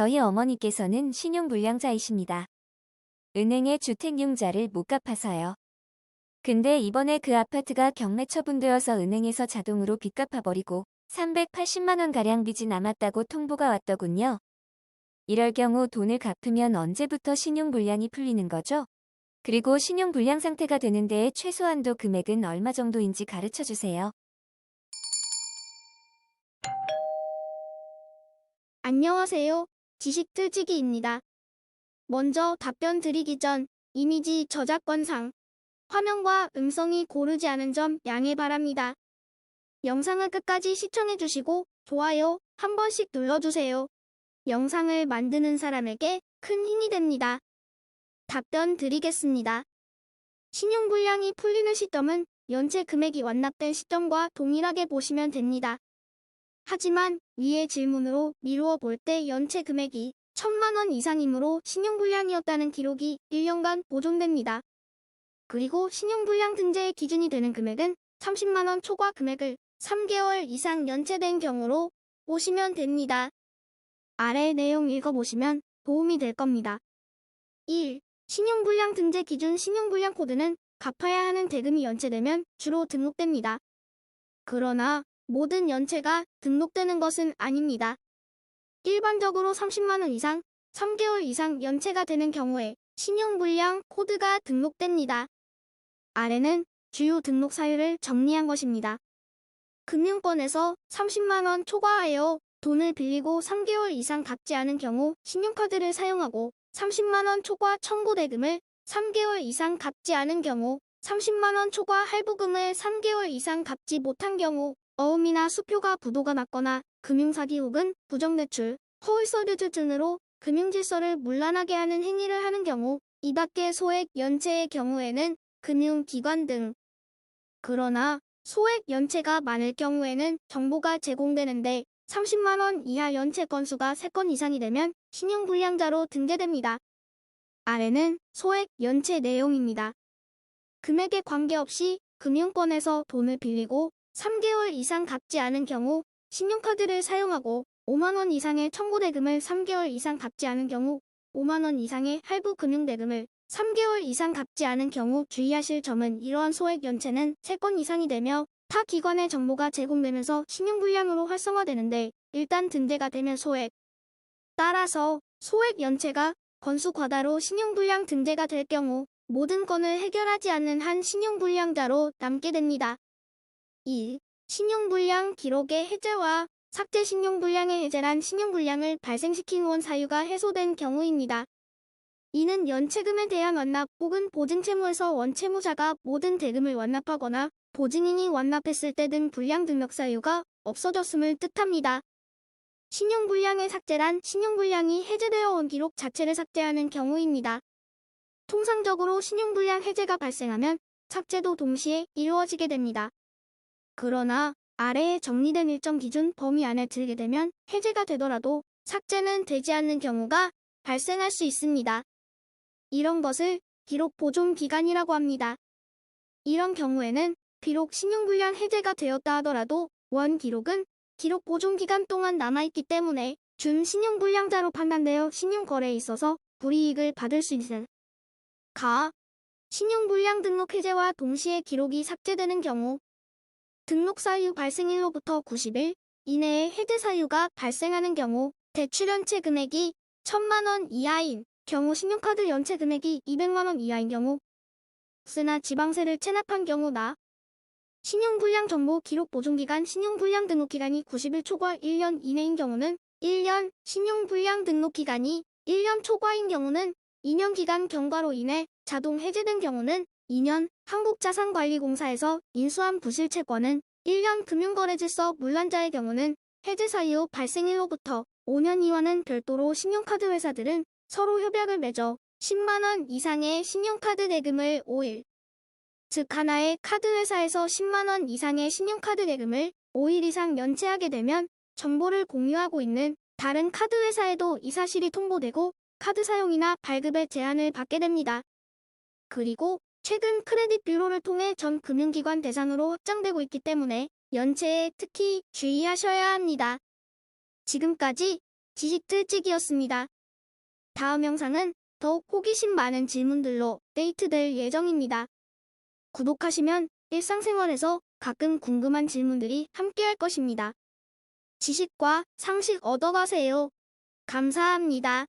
저희 어머니께서는 신용불량자이십니다. 은행에 주택융자를 못 갚아서요. 근데 이번에 그 아파트가 경매 처분되어서 은행에서 자동으로 빚 갚아버리고 380만원가량 빚이 남았다고 통보가 왔더군요. 이럴 경우 돈을 갚으면 언제부터 신용불량이 풀리는 거죠? 그리고 신용불량 상태가 되는 데에 최소한도 금액은 얼마 정도인지 가르쳐 주세요. 안녕하세요. 지식틀지기입니다. 먼저 답변 드리기 전 이미지 저작권상 화면과 음성이 고르지 않은 점 양해 바랍니다. 영상을 끝까지 시청해주시고 좋아요 한 번씩 눌러주세요. 영상을 만드는 사람에게 큰 힘이 됩니다. 답변 드리겠습니다. 신용불량이 풀리는 시점은 연체 금액이 완납된 시점과 동일하게 보시면 됩니다. 하지만 위의 질문으로 미루어 볼 때 연체 금액이 천만 원 이상이므로 신용불량이었다는 기록이 1년간 보존됩니다. 그리고 신용불량 등재의 기준이 되는 금액은 30만 원 초과 금액을 3개월 이상 연체된 경우로 보시면 됩니다. 아래 내용 읽어보시면 도움이 될 겁니다. 1. 신용불량 등재 기준 신용불량 코드는 갚아야 하는 대금이 연체되면 주로 등록됩니다. 그러나 모든 연체가 등록되는 것은 아닙니다. 일반적으로 30만원 이상, 3개월 이상 연체가 되는 경우에 신용불량 코드가 등록됩니다. 아래는 주요 등록 사유를 정리한 것입니다. 금융권에서 30만원 초과하여 돈을 빌리고 3개월 이상 갚지 않은 경우 신용카드를 사용하고 30만원 초과 청구 대금을 3개월 이상 갚지 않은 경우 30만원 초과 할부금을 3개월 이상 갚지 못한 경우 어음이나 수표가 부도가 났거나 금융사기 혹은 부정대출, 허위서류 등으로 금융질서를 문란하게 하는 행위를 하는 경우 이 밖의 소액 연체의 경우에는 금융기관 등 그러나 소액 연체가 많을 경우에는 정보가 제공되는데 30만원 이하 연체 건수가 3건 이상이 되면 신용불량자로 등재됩니다. 아래는 소액 연체 내용입니다. 금액에 관계없이 금융권에서 돈을 빌리고 3개월 이상 갚지 않은 경우 신용카드를 사용하고 5만원 이상의 청구대금을 3개월 이상 갚지 않은 경우 5만원 이상의 할부 금융대금을 3개월 이상 갚지 않은 경우 주의하실 점은 이러한 소액 연체는 3건 이상이 되며 타 기관의 정보가 제공되면서 신용불량으로 활성화되는데 일단 등재가 되면 소액. 따라서 소액 연체가 건수 과다로 신용불량 등재가 될 경우 모든 건을 해결하지 않는 한 신용불량자로 남게 됩니다. 2. 신용불량 기록의 해제와 삭제 신용불량의 해제란 신용불량을 발생시킨 원 사유가 해소된 경우입니다. 이는 연체금에 대한 완납 혹은 보증채무에서 원채무자가 모든 대금을 완납하거나 보증인이 완납했을 때 등 불량 등록 사유가 없어졌음을 뜻합니다. 신용불량의 삭제란 신용불량이 해제되어 온 기록 자체를 삭제하는 경우입니다. 통상적으로 신용불량 해제가 발생하면 삭제도 동시에 이루어지게 됩니다. 그러나 아래에 정리된 일정 기준 범위 안에 들게 되면 해제가 되더라도 삭제는 되지 않는 경우가 발생할 수 있습니다. 이런 것을 기록 보존 기간이라고 합니다. 이런 경우에는 비록 신용불량 해제가 되었다 하더라도 원 기록은 기록 보존 기간 동안 남아있기 때문에 준 신용불량자로 판단되어 신용거래에 있어서 불이익을 받을 수 있는 가 신용불량 등록 해제와 동시에 기록이 삭제되는 경우 등록 사유 발생일로부터 90일 이내에 해제 사유가 발생하는 경우 대출 연체 금액이 1000만원 이하인 경우 신용카드 연체 금액이 200만 원 이하인 경우 쓰나 지방세를 체납한 경우 나 신용불량 정보 기록 보존기간 신용불량 등록기간이 90일 초과 1년 이내인 경우는 1년 신용불량 등록기간이 1년 초과인 경우는 2년 기간 경과로 인해 자동 해제된 경우는 2년 한국자산관리공사에서 인수한 부실채권은 1년 금융거래질서 물란자의 경우는 해제 사유 발생일로부터 5년 이와는 별도로 신용카드 회사들은 서로 협약을 맺어 10만원 이상의 신용카드 대금을 5일, 즉 하나의 카드 회사에서 10만원 이상의 신용카드 대금을 5일 이상 연체하게 되면 정보를 공유하고 있는 다른 카드 회사에도 이 사실이 통보되고 카드 사용이나 발급의 제한을 받게 됩니다. 그리고 최근 크레딧 뷰로를 통해 전 금융기관 대상으로 확장되고 있기 때문에 연체에 특히 주의하셔야 합니다. 지금까지 지식 틀찌기였습니다. 다음 영상은 더욱 호기심 많은 질문들로 데이트될 예정입니다. 구독하시면 일상생활에서 가끔 궁금한 질문들이 함께할 것입니다. 지식과 상식 얻어가세요. 감사합니다.